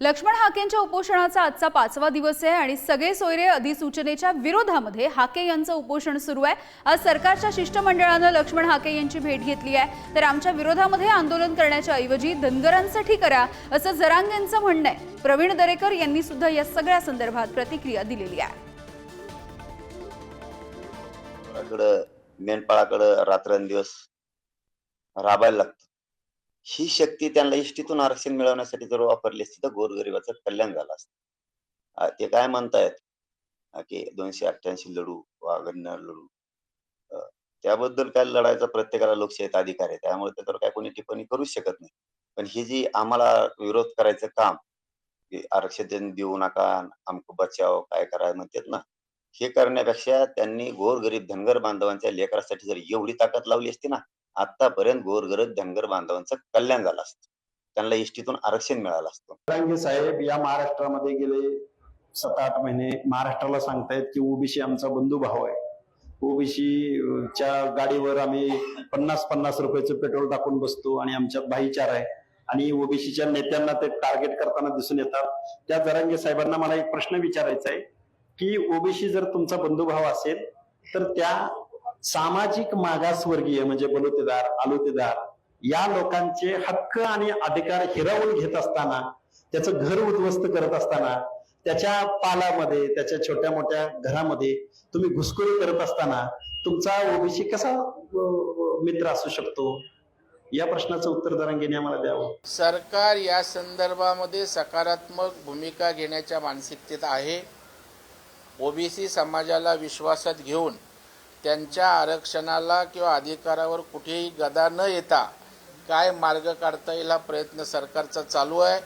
लक्ष्मण हाकेंच्या उपोषणाचा आजचा पाचवा दिवस आहे आणि सगळे सोयरे अधिसूचनेच्या विरोधामध्ये हाके यांचं उपोषण सुरू आहे. आज सरकारच्या शिष्टमंडळानं लक्ष्मण हाके यांची भेट घेतली आहे. तर आमच्या विरोधामध्ये आंदोलन करण्याच्या ऐवजी धनगरांसाठी करा असं जरांग यांचं म्हणणं आहे. प्रवीण दरेकर यांनी सुद्धा या सगळ्या संदर्भात प्रतिक्रिया दिलेली आहे. मेंढपाळाकडं रात्रंदिवस राबायला लागतं. ही शक्ती त्यांना इष्टीतून आरक्षण मिळवण्यासाठी जर वापरली असती तर गोरगरिबाचं कल्याण झालं असतं. ते काय म्हणतायत? की दोनशे अठ्ठ्याऐंशी लढू वागणं लढू. त्याबद्दल काय लढायचा प्रत्येकाला लोकशाहीत अधिकार आहे. त्यामुळे त्याच्यावर काय कोणी टिप्पणी करूच शकत नाही. पण ही जी आम्हाला विरोध करायचं काम की आरक्षण देऊ नका आमक बचाव काय करायला म्हणतात ना हे करण्यापेक्षा त्यांनी गोरगरीब धनगर बांधवांच्या लेकरासाठी जर एवढी ताकद लावली असती ना आतापर्यंत गोरगरज धनगर बांधवांचं कल्याण झालं असतं. त्यांना एसटीतून आरक्षण मिळालं असतं. रांगे साहेब या महाराष्ट्रामध्ये गेले सात आठ महिने महाराष्ट्राला सांगतायत की ओबीसी आमचा बंधू भाव आहे. ओबीसी च्या गाडीवर आम्ही पन्नास पन्नास रुपयाचं पेट्रोल टाकून बसतो आणि आमच्यात भाईचार आहे. आणि ओबीसीच्या नेत्यांना ते टार्गेट करताना दिसून येतात. त्या जरांगे साहेबांना मला एक प्रश्न विचारायचा आहे की ओबीसी जर तुमचा बंधुभाव असेल तर त्या सामाजिक मागासवर्गीय म्हणजे बलुतेदार आलुतेदार या लोकांचे हक्क आणि अधिकार हिरावून घेत असताना त्याचं घर उद्ध्वस्त करत असताना त्याच्या पालामध्ये त्याच्या छोट्या मोठ्या घरामध्ये तुम्ही घुसखोरी करत असताना तुमचा ओबीसी कसा मित्र असू शकतो? या प्रश्नाचं उत्तर दरांगेने आम्हाला द्यावं. सरकार या संदर्भामध्ये सकारात्मक भूमिका घेण्याच्या मानसिकतेत आहे. ओबीसी समाजाला विश्वासात घेऊन त्यांच्या आरक्षणाला किंवा अधिकारावर कुठेही गदा न येता काय मार्ग काढता येईल हा प्रयत्न सरकारचा चालू आहे.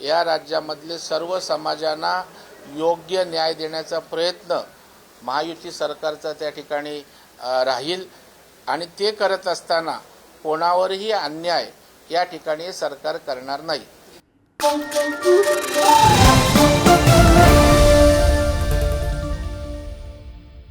या राज्यामधले सर्व समाजांना योग्य न्याय देण्याचा प्रयत्न महायुती सरकारचा त्या ठिकाणी राहील. आणि ते करत असताना कोणावरही अन्याय या ठिकाणी सरकार करणार नाही.